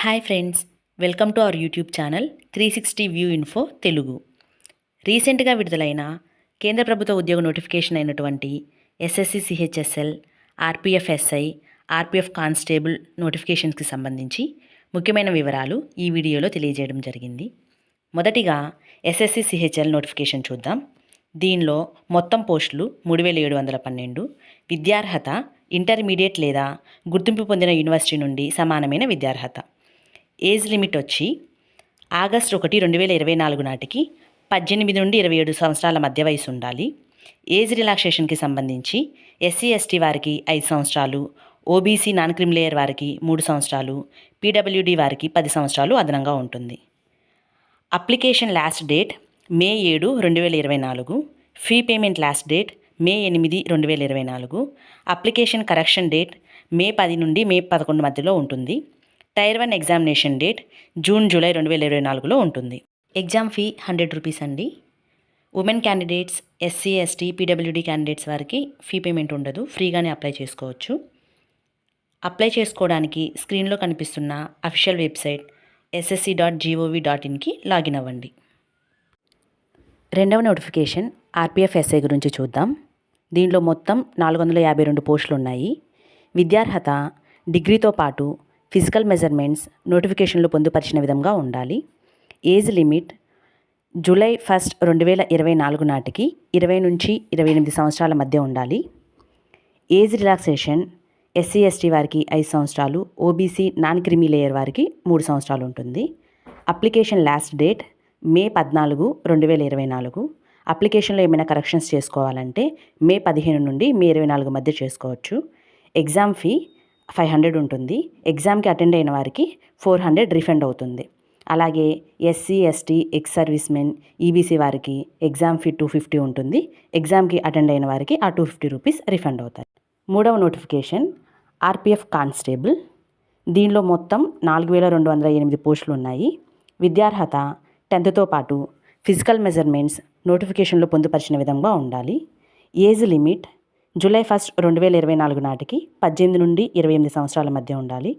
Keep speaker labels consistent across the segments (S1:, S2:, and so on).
S1: Hi friends welcome to our YouTube channel three sixty view info Telugu రీసెంట్గా విడుదలైన కేంద్ర ప్రభుత్వ ఉద్యోగ నోటిఫికేషన్ అయినటువంటి SSC CHSL RPF SI RPF constable నోటిఫికేషన్స్కి సంబంధించి ముఖ్యమైన వివరాలు ఈ వీడియోలో తెలియజేయడం జరిగింది. మొదటిగా ఎస్ఎస్సి సిహెచ్ఎల్ నోటిఫికేషన్ చూద్దాం. దీనిలో మొత్తం పోస్టులు మూడు వేల ఏడు వందల పన్నెండు విద్యార్హత ఇంటర్మీడియట్ లేదా గుర్తింపు పొందిన యూనివర్సిటీ నుండి సమానమైన విద్యార్హత. ఏజ్ లిమిట్ వచ్చి ఆగస్టు ఒకటి రెండు వేల ఇరవై నాలుగు నాటికి పద్దెనిమిది నుండి ఇరవై ఏడు సంవత్సరాల మధ్య వయసు ఉండాలి. ఏజ్ రిలాక్సేషన్కి సంబంధించి ఎస్సీ ఎస్టీ వారికి ఐదు సంవత్సరాలు ఓబీసీ నాన్ క్రిమిలేయర్ వారికి మూడు సంవత్సరాలు పీడబ్ల్యూడి వారికి పది సంవత్సరాలు అదనంగా ఉంటుంది. అప్లికేషన్ లాస్ట్ డేట్ మే ఏడు రెండు వేల ఇరవై నాలుగు fee payment last date May ఎనిమిది రెండు వేల ఇరవై నాలుగు అప్లికేషన్ కరెక్షన్ డేట్ మే పది నుండి మే పదకొండు మధ్యలో ఉంటుంది. Tier one examination date June July రెండు వేల ఇరవై నాలుగులో ఉంటుంది. ఎగ్జామ్ ఫీ హండ్రెడ్ రూపీస్ అండి. Women candidates SC ST PWD candidates వారికి ఫీ పేమెంట్ ఉండదు. ఫ్రీగానే అప్లై చేసుకోవచ్చు. అప్లై చేసుకోవడానికి స్క్రీన్లో కనిపిస్తున్న official website SSC dot GOV dot ఇన్కి login అవ్వండి. రెండవ నోటిఫికేషన్ ఆర్పిఎఫ్ ఎస్ఐ గురించి చూద్దాం. దీనిలో మొత్తం నాలుగు వందల యాభై రెండు పోస్టులు ఉన్నాయి విద్యార్హత డిగ్రీతో పాటు ఫిజికల్ మెజర్మెంట్స్ నోటిఫికేషన్లు పొందుపరిచిన విధంగా ఉండాలి. ఏజ్ లిమిట్ జూలై ఫస్ట్ రెండు వేల ఇరవై నాలుగు నాటికి ఇరవై నుంచి ఇరవై ఎనిమిది సంవత్సరాల మధ్య ఉండాలి. ఏజ్ రిలాక్సేషన్ ఎస్సీ ఎస్టీ వారికి ఐదు సంవత్సరాలు ఓబీసీ నాన్ క్రిమీ లేయర్ వారికి మూడు సంవత్సరాలు ఉంటుంది. అప్లికేషన్ లాస్ట్ డేట్ మే పద్నాలుగు రెండు వేల ఇరవై నాలుగు. అప్లికేషన్లో ఏమైనా కరెక్షన్స్ చేసుకోవాలంటే మే పదిహేను నుండి మే ఇరవై నాలుగు మధ్య చేసుకోవచ్చు. ఎగ్జామ్ ఫీ ఫైవ్ హండ్రెడ్ ఉంటుంది. ఎగ్జామ్కి అటెండ్ అయిన వారికి ఫోర్ హండ్రెడ్ రిఫండ్ అవుతుంది. అలాగే SC ST ex servicemen EBC వారికి ఎగ్జామ్ ఫీ టూ ఫిఫ్టీ ఉంటుంది. ఎగ్జామ్కి అటెండ్ అయిన వారికి ఆ టూ ఫిఫ్టీ రూపీస్ రిఫండ్ అవుతాయి. మూడవ నోటిఫికేషన్ ఆర్పిఎఫ్ కానిస్టేబుల్. దీనిలో మొత్తం నాలుగు వేల రెండు వందల ఎనిమిది పోస్టులు ఉన్నాయి. విద్యార్హత టెన్త్తో పాటు ఫిజికల్ మెజర్మెంట్స్ నోటిఫికేషన్లో పొందుపరిచిన విధంగా ఉండాలి. ఏజ్ లిమిట్ జూలై ఫస్ట్ రెండు వేల ఇరవై నాలుగు నాటికి పద్దెనిమిది నుండి ఇరవై ఎనిమిది సంవత్సరాల మధ్య ఉండాలి.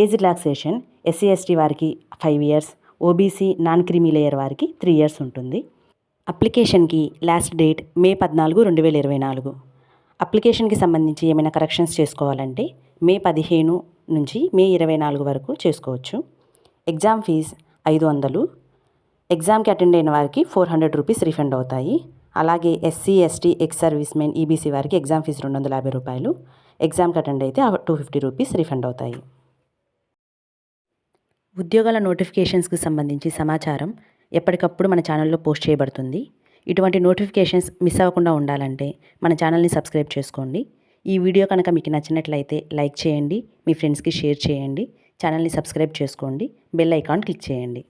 S1: ఏజ్ రిలాక్సేషన్ ఎస్సీ ఎస్టీ వారికి five years OBC non creamy layer వారికి త్రీ ఇయర్స్ ఉంటుంది. అప్లికేషన్కి లాస్ట్ డేట్ మే పద్నాలుగు రెండు వేల ఇరవై నాలుగు. అప్లికేషన్కి సంబంధించి ఏమైనా కరెక్షన్స్ చేసుకోవాలంటే మే పదిహేను నుంచి మే ఇరవై నాలుగు వరకు చేసుకోవచ్చు. ఎగ్జామ్ ఫీజ్ ఐదు వందలు. ఎగ్జామ్కి అటెండ్ అయిన వారికి ఫోర్ హండ్రెడ్ రూపీస్ రిఫండ్ అవుతాయి. అలాగే SC ST ex servicemen EBC వారికి ఎగ్జామ్ ఫీజు రెండు వందల యాభై రూపాయలు. ఎగ్జామ్కి అటెండ్ అయితే టూ ఫిఫ్టీ రూపీస్ రిఫండ్ అవుతాయి. ఉద్యోగాల నోటిఫికేషన్స్కి సంబంధించి సమాచారం ఎప్పటికప్పుడు మన ఛానల్లో పోస్ట్ చేయబడుతుంది. ఇటువంటి నోటిఫికేషన్స్ మిస్ అవ్వకుండా ఉండాలంటే మన ఛానల్ని సబ్స్క్రైబ్ చేసుకోండి. ఈ వీడియో కనుక మీకు నచ్చినట్లయితే లైక్ చేయండి మీ ఫ్రెండ్స్కి షేర్ చేయండి ఛానల్ని సబ్స్క్రైబ్ చేసుకోండి బెల్ ఐకాన్ క్లిక్ చేయండి.